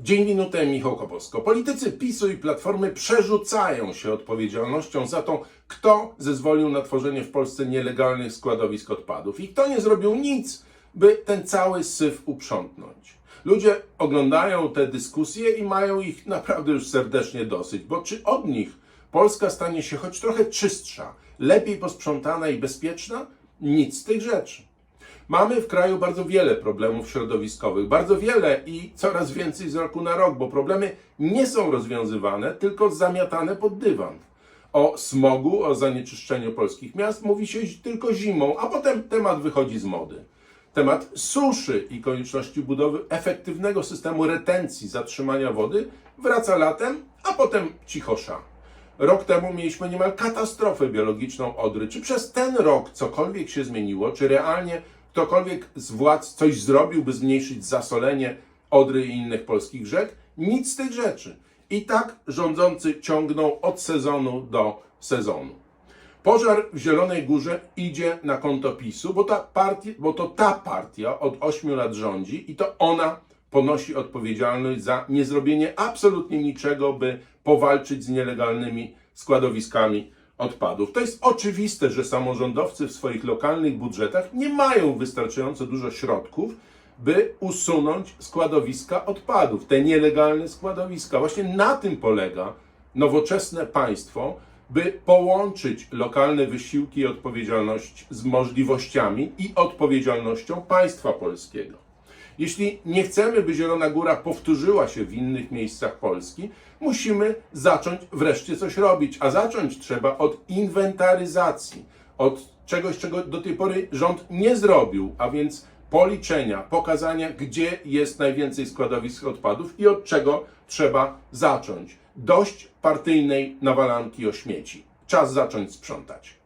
Dzień minutę, Michał Koposko. Politycy PiSu i Platformy przerzucają się odpowiedzialnością za to, kto zezwolił na tworzenie w Polsce nielegalnych składowisk odpadów i kto nie zrobił nic, by ten cały syf uprzątnąć. Ludzie oglądają te dyskusje i mają ich naprawdę już serdecznie dosyć, bo czy od nich Polska stanie się choć trochę czystsza, lepiej posprzątana i bezpieczna? Nic z tych rzeczy. Mamy w kraju bardzo wiele problemów środowiskowych, bardzo wiele i coraz więcej z roku na rok, bo problemy nie są rozwiązywane, tylko zamiatane pod dywan. O smogu, o zanieczyszczeniu polskich miast mówi się tylko zimą, a potem temat wychodzi z mody. Temat suszy i konieczności budowy efektywnego systemu retencji, zatrzymania wody wraca latem, a potem cichosza. Rok temu mieliśmy niemal katastrofę biologiczną Odry. Czy przez ten rok cokolwiek się zmieniło? Czy realnie ktokolwiek z władz coś zrobił, by zmniejszyć zasolenie Odry i innych polskich rzek? Nic z tych rzeczy. I tak rządzący ciągną od sezonu do sezonu. Pożar w Zielonej Górze idzie na konto PiSu, bo, ta partia, bo to ta partia od 8 lat rządzi i to ona ponosi odpowiedzialność za niezrobienie absolutnie niczego, by powalczyć z nielegalnymi składowiskami odpadów. To jest oczywiste, że samorządowcy w swoich lokalnych budżetach nie mają wystarczająco dużo środków, by usunąć składowiska odpadów, te nielegalne składowiska. Właśnie na tym polega nowoczesne państwo, by połączyć lokalne wysiłki i odpowiedzialność z możliwościami i odpowiedzialnością państwa polskiego. Jeśli nie chcemy, by Zielona Góra powtórzyła się w innych miejscach Polski, musimy zacząć wreszcie coś robić. A zacząć trzeba od inwentaryzacji, od czegoś, czego do tej pory rząd nie zrobił, a więc policzenia, pokazania, gdzie jest najwięcej składowisk odpadów i od czego trzeba zacząć. Dość partyjnej nawalanki o śmieci. Czas zacząć sprzątać.